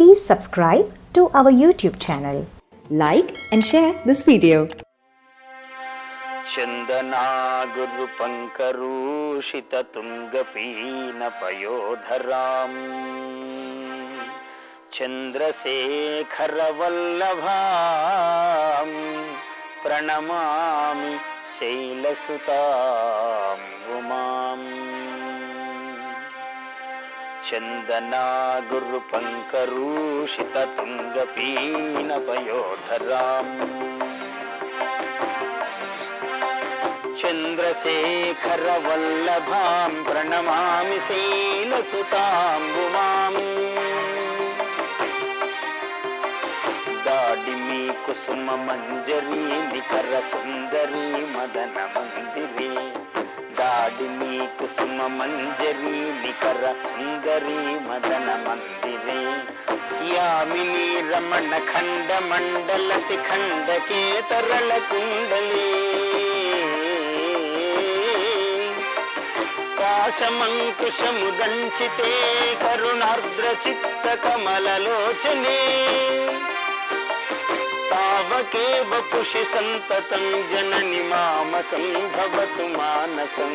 Please subscribe to our YouTube channel. Like and share this video. Chandana गुरुपङ्करुषित तुङ्गपीन प्रणमामि शैलसुताम् उमाम् ప్రణమామి శైలసుతాం పంకరూషిత తుంగపీన పయోధరాం ప్రణమామి శైలసుతాంబుమాం. దాడిమీ కుసుమ మంజరీ నికర సుందరీ మదన మందిరీ దాడిమీ కుసుమ మంజరీ నికర సుందరి మదన మందిరే. యామిని రమణ ఖండ మండల శిఖండ కేతరళ కుండలే. పాశమంకుశముదంచితే కరుణార్ద్ర చిత్త కమలలోచనే. తావకేవ పుషి సంతతం జనని మామకం భవతు మానసం.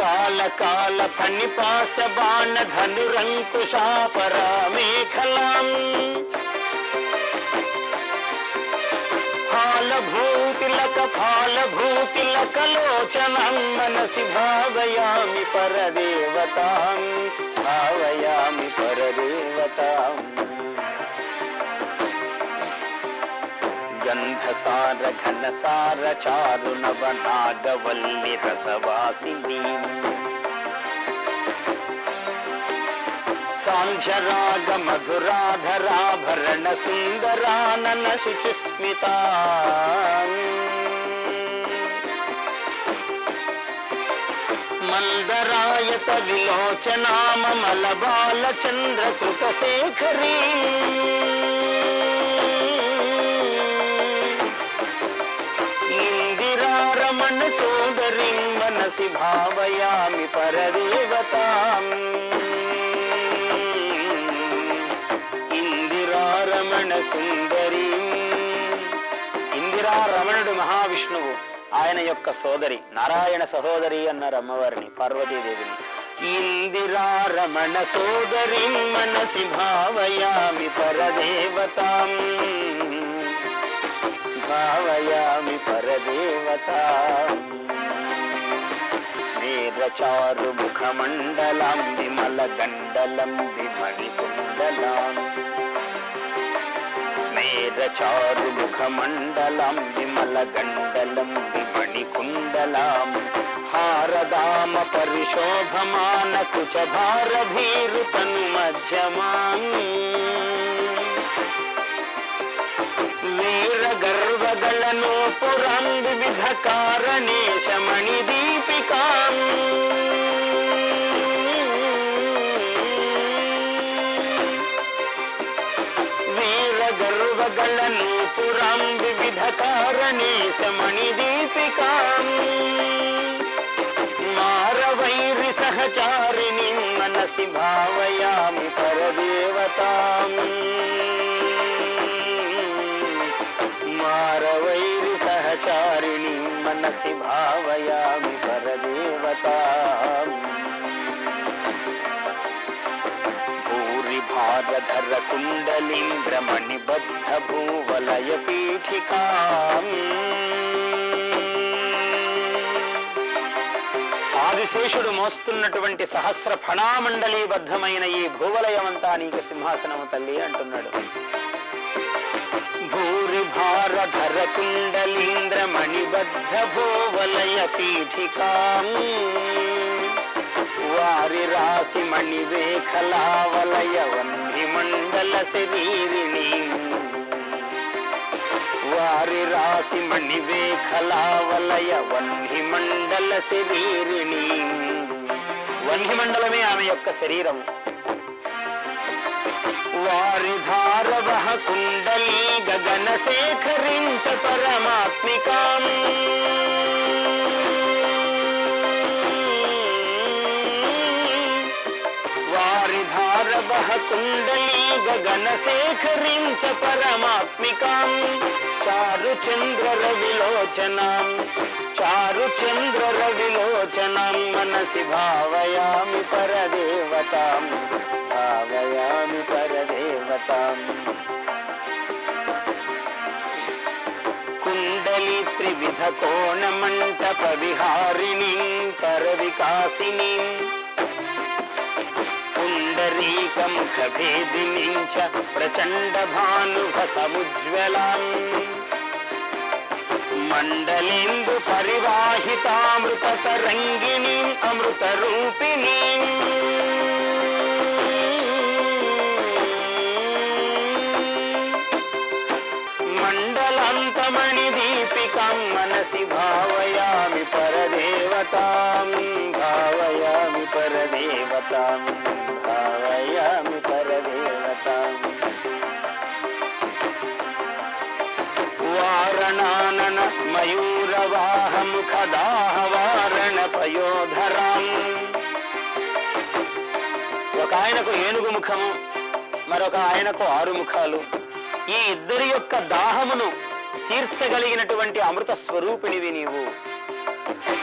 काल काल फणिपास बाण धनुरंकुशा परा मेखलम। फाल धनुरङ्कुशा परामेखलाम् फालभूतिलक फालभूतिलकलोचनं मनसि भावयामि परदेवतां भावयामि परदेवताम् పరదేవతాం గంధసార ఘనసార చారు నవ నాగవల్లి రసవాసిని సాంధ్యరాగ మధురాధరాభరణ సుందరానన శుచిస్మితా మందరాయత విలోచనామల బాలచంద్ర కృతశేఖరీ భావయామి పరదేవతాం ఇందిరారమణ సుందరి ఇందిరారమణుడు మహావిష్ణువు ఆయన యొక్క సోదరి నారాయణ సహోదరి అన్నారు అమ్మవారిని పార్వతీదేవిని. ఇందిరారమణ సోదరి మనసి భావయామి పరదేవతాం. భావయామి పరదేవతాం. స్మేరచారు ముఖమండలం విమలదండలం విమణికుండలం విమణికుండలాం స్మేరచారు ముఖమండలం విమల విమణికుండలం హారదామ పరిశోభమాన కుచభార భీరుతను మధ్యమాం వీర గర్వగలను పురాం వివిధ కారణేశమణి దీపికాం వీర గర్వగలను పురాం వివిధ కారణేశమణి దీపికాం మారవైరి సహచారిణి మనసి భావయామి పరదేవతాం మారవైరి సహచారిణి మనసి భావయామి పరదేవత. భూరి భారధర కుండలీంద్రమణి బద్ధ భూవలయ పీఠికా. ఆదిశేషుడు మోస్తున్నటువంటి సహస్ర ఫణామండలీబద్ధమైన ఈ భూవలయమంతా నీకు సింహాసనము తల్లి అంటున్నాడు. భారధర కుండలీంద్ర మణిబద్ధ భూవలయ పీఠికాం వారి రాసి మణివేఖలావలయ వన్నిమండల శరీరిణి వారి రాసి మణివేఖలావలయ వన్నిమండల శరీరిణి వన్నిమండలమే ఆమె యొక్క శరీరము. వారి ధారవహ కుండలీ గగన శేఖరించ పరమాత్మికాం. వారి ధారవహ కుండలీ గగన శేఖరించ పరమాత్మికాం. చారు చంద్ర రవిలోచనాం చారు చంద్ర రవిలోచనాం మనసి భావయామి పరదేవతాం. భావయామి పర పరదేవతాం కుండలి త్రివిధ కోణ మంటప విహారిణి పరవికాసిని. పుండరీకముఖ చ ప్రచండ భానుభ సముజ్వలం. మండలేందు పరివాహితామృత తరంగిణి అమృత రూపిణీ పరదేవతాం భావయామి పరదేవతాం భావయామి పరదేవతాం. వారణానన మయూరవాహముఖదాహ వారణ పయోధరాం. ఒక ఆయనకు ఏనుగు ముఖము మరొక ఆయనకు ఆరు ముఖాలు. ఈ ఇద్దరి యొక్క దాహమును తీర్చగలిగినటువంటి అమృత స్వరూపిణివి నీవు.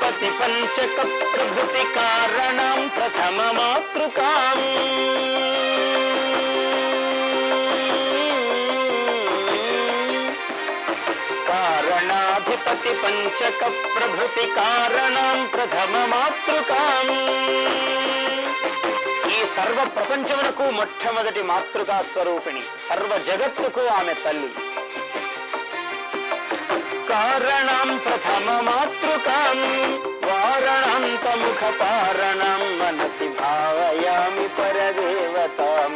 సుందరించి కురశేఖరీకృత పదాంబుజాం చారణాది సుర సుందరించి కురశేఖరీకృత పదాంబుజాం కారణాధిపతి పంచక ప్రభృతి కారణం ప్రథమ మాతృకాం. కారణాధిపతి పంచక కారణం ప్రథమ మాతృకాం. ఈ సర్వ ప్రపంచమునకు మొట్టమొదటి మాతృకా స్వరూపిణి సర్వ జగత్తుకు ఆమె తల్లి. కారణం ప్రథమ మాతృకాం వారణాంతముఖ పారణం మనసి భావయామి పరదేవతాం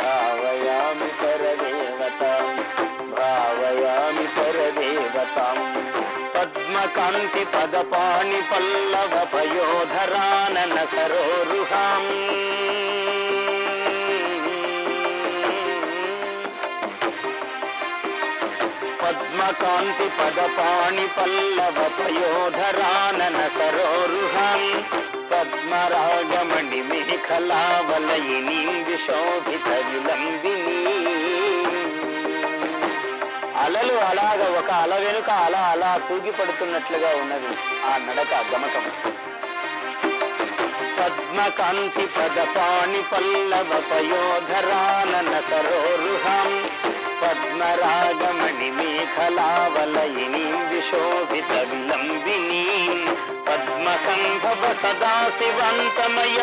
భావయామి పరదేవతాం భావయామి పరదేవతాం పద్మకాంతి కాంతి పదపాణి పల్లవ పయోధరానన సరోరుహం. పద్మరాగమణి మేఖలావలయిని విశోభిత విలంబిని. అలలు అలాగ ఒక అల వెనుక అల అలా తూగి పడుతున్నట్లుగా ఉన్నది ఆ నడక గమకం. పద్మకాంతి పదపాణి పల్లవ పయోధరానన సరోరుహం పద్మరాగమణి మేఖలావలయిని విశోభిత విలంబిని. పద్మ సంభవ సదా శివంతమయ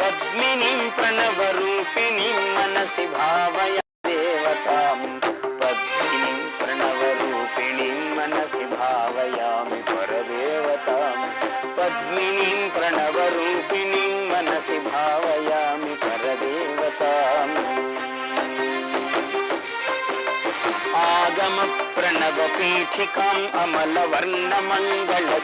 పంచవర్ణమణి భాసురాం ప్రణవ రూపిణీం మనసి భావయ దేవతాం. పద్మినీం ప్రణవ రూపిణీం మనసి భావయామి పరదేవతాం. పద్మినీం ప్రణవ రూపిణీం మనసి భావయామి పరదేవతాం. ఆగమ ప్రణవ పీఠికాం అమల వర్ణ మంగళ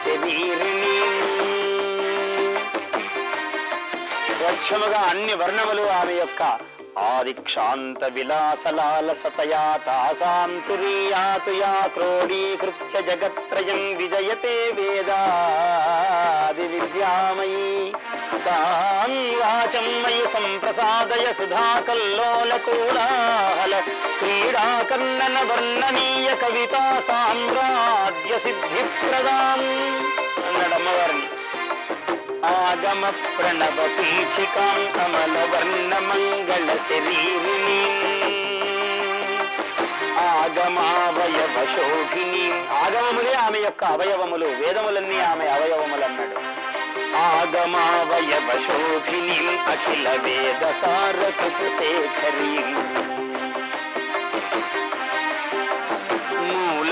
స్వచ్ఛముగా అన్ని వర్ణములు ఆమె యొక్క ఆదిక్షాంత విలాసలాల సతయా తాసాంతురీయాతు క్రోడీకృత్య జగత్రయం విజయతే వేదాది విద్యామయీ. తాం వాచం మయి సంప్రసాదయ సుధాకల్లోల కోలాహల క్రీడాకర్ణన వర్ణనీయ కవితా సామ్రాజ్య సిద్ధిప్రదాం అన్నాడు అమ్మవారిని ఆగమ ప్రణవ పీఠికాం కమల వర్ణ మంగళ శరీరిణి. ఆగమావయవ శోభిని ఆగమములే ఆమె యొక్క అవయవములు వేదములన్నీ ఆమె అవయవములు అన్నాడు ఆగమావయవ శోభిని అఖిల వేద సారకృత శేఖరీ.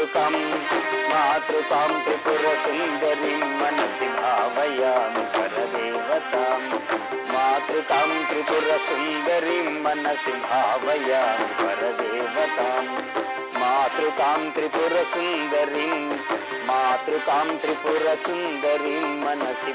మాతృకాం మాతృకాం త్రిపుర సుందరీం మనసి భావయామి పరదేవతాం మాతృకాం త్రిపుర సుందరీం మనసి భావయామి పరదేవతాం మాతృకాం త్రిపుర సుందరీం మాతృకాం త్రిపుర సుందరీం మనసి